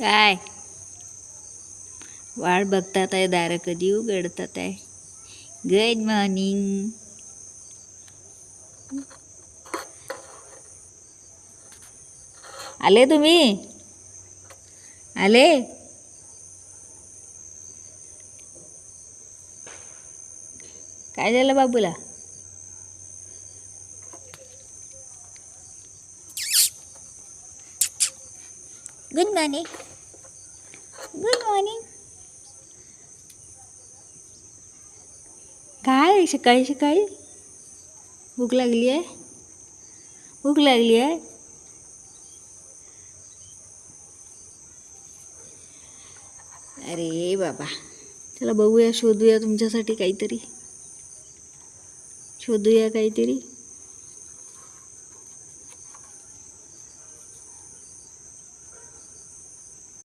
काय? वाट बघतात आहे दारं कधी उघडतात आहे. गुड मॉर्निंग आले तुम्ही? आले? काय झालं बाबूला? गुड मॉर्निंग गुड मॉर्निंग काय सकाळी सकाळी? भूक लागली आहे? भूक लागली आहे? अरे बाबा चला बघूया शोधूया तुमच्यासाठी काहीतरी. शोधूया काहीतरी.